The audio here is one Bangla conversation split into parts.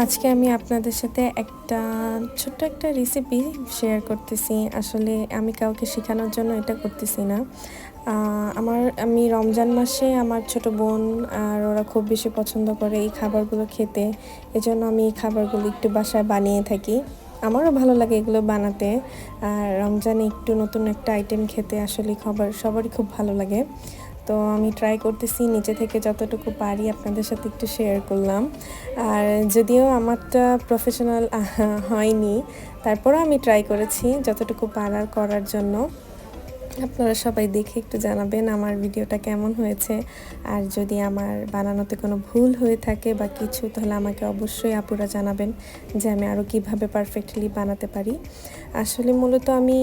আজকে আমি আপনাদের সাথে একটা ছোট্ট একটা রেসিপি শেয়ার করতেছি। আসলে আমি কাউকে শেখানোর জন্য এটা করতেছি না। আমার, আমি রমজান মাসে আমার ছোট বোন আর ওরা খুব বেশি পছন্দ করে এই খাবারগুলো খেতে। এজন্য আমি এই খাবারগুলো একটু বাসায় বানিয়ে থাকি। আমারও ভালো লাগে এগুলো বানাতে। আর রমজানে একটু নতুন একটা আইটেম খেতে আসলে খাবার, সবারই খুব ভালো লাগে। তো আমি ট্রাই করতেছি নিজে থেকে যতটুকু পারি আপনাদের সাথে একটু শেয়ার করলাম। আর যদিও আমারটা প্রফেশনাল হয়নি, তারপরও আমি ট্রাই করেছি যতটুকু পারার করার জন্য। আপনারা সবাই দেখে একটু জানাবেন আমার ভিডিওটা কেমন হয়েছে। আর যদি আমার বানানোতে কোনো ভুল হয়ে থাকে বা কিছু, তাহলে আমাকে অবশ্যই আপুরা জানাবেন যে আমি আরও কীভাবে পারফেক্টলি বানাতে পারি। আসলে মূলত আমি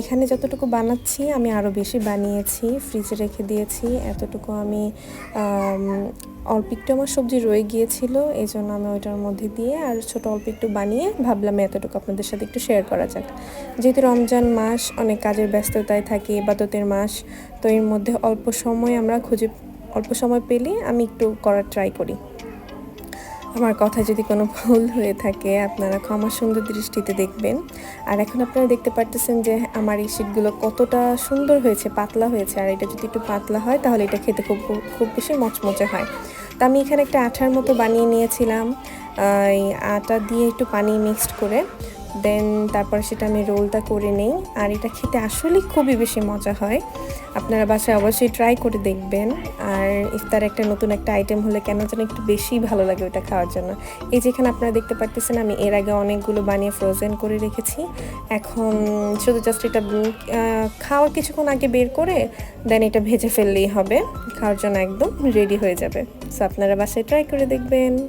এখানে যতটুকু বানাচ্ছি, আমি আরও বেশি বানিয়েছি ফ্রিজে রেখে দিয়েছি। এতটুকু আমি অল্প একটু আমার সবজি রয়ে গিয়েছিল এই জন্য আমি ওইটার মধ্যে দিয়ে আর ছোট অল্প একটু বানিয়ে ভাবলাম এতটুকু আপনাদের সাথে একটু শেয়ার করা যাক। যেহেতু রমজান মাস, অনেক কাজের ব্যস্ততায় থাকি ইবাদতের মাস, তো এর মধ্যে অল্প সময় আমরা খুঁজে, অল্প সময় পেলে আমি একটু করার ট্রাই করি। আমার কথা যদি কোনো ভুল হয়ে থাকে, আপনারা ক্ষমা সুন্দর দৃষ্টিতে দেখবেন। আর এখন আপনারা দেখতে পারতেছেন যে আমার এই শীটগুলো কতটা সুন্দর হয়েছে, পাতলা হয়েছে। আর এটা যদি একটু পাতলা হয়, তাহলে এটা খেতে খুব খুব বেশি মচমচে হয়। তো আমি এখানে একটা আঠার মতো বানিয়ে নিয়েছিলাম। এই আটা দিয়ে একটু পানি মিক্সড করে। দেন তারপর সেটা আমি রোলটা করে নেই। আর এটা খেতে আসলেই খুবই বেশি মজা হয়। আপনারা বাসায় অবশ্যই ট্রাই করে দেখবেন। আর ইফতার একটা নতুন একটা আইটেম হলে কেন যেন একটু বেশি ভালো লাগে ওটা খাওয়ার জন্য। এই যেখানে আপনারা দেখতে পারতেছেন আমি এর আগে অনেকগুলো বানিয়ে ফ্রোজেন করে রেখেছি। এখন শুধু জাস্ট এটা উম, খাওয়ার কিছুক্ষণ আগে বের করে দেন এটা ভেজে ফেললেই হবে। খাওয়ার জন্য একদম রেডি হয়ে যাবে। সো আপনারা বাসায় ট্রাই করে দেখবেন।